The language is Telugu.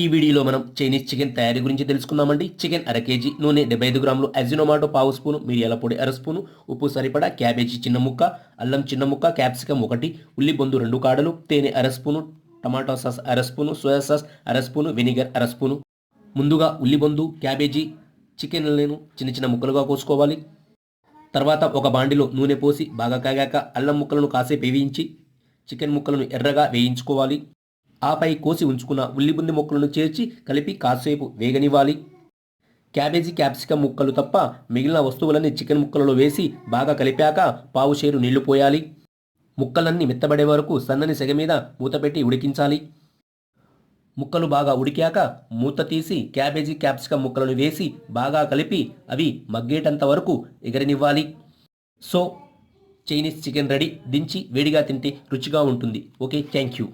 ఈ వీడియోలో మనం చైనీస్ చికెన్ తయారీ గురించి తెలుసుకుందామండి. చికెన్ అర కేజీ నూనె డెబ్బై ఐదు గ్రాములు అజినోమాటో పావు స్పూను మిరియాల పొడి అర స్పూను ఉప్పు సరిపడా క్యాబేజీ చిన్న ముక్క అల్లం చిన్న ముక్క క్యాప్సికం ఒకటి ఉల్లి బొందు రెండు కాడలు తేనె అర స్పూను టమాటో సాస్ అర స్పూను సోయా సాస్ అర స్పూను వెనిగర్ అర స్పూను. ముందుగా ఉల్లి బొందు క్యాబేజీ చికెన్లను చిన్న చిన్న ముక్కలుగా కోసుకోవాలి. తర్వాత ఒక బాండిలో నూనె పోసి బాగా కాగాక అల్లం ముక్కలను కాసేపు వేయించి చికెన్ ముక్కలను ఎర్రగా వేయించుకోవాలి. ఆపై కోసి ఉంచుకున్న ఉల్లిబుంది ముక్కలను చేర్చి కలిపి కాసేపు వేగనివ్వాలి. క్యాబేజీ క్యాప్సికం ముక్కలు తప్ప మిగిలిన వస్తువులన్నీ చికెన్ ముక్కలలో వేసి బాగా కలిపాక పావు షేరు నీళ్ళు పోయాలి. ముక్కలన్నీ మెత్తబడే వరకు సన్నని సెగ మీద మూత పెట్టి ఉడికించాలి. ముక్కలు బాగా ఉడికాక మూత తీసి క్యాబేజీ క్యాప్సికం ముక్కలను వేసి బాగా కలిపి అవి మగ్గేటంత వరకు ఎగరనివ్వాలి. So Chinese chicken ready. దించి వేడిగా తింటే రుచిగా ఉంటుంది. Okay thank you.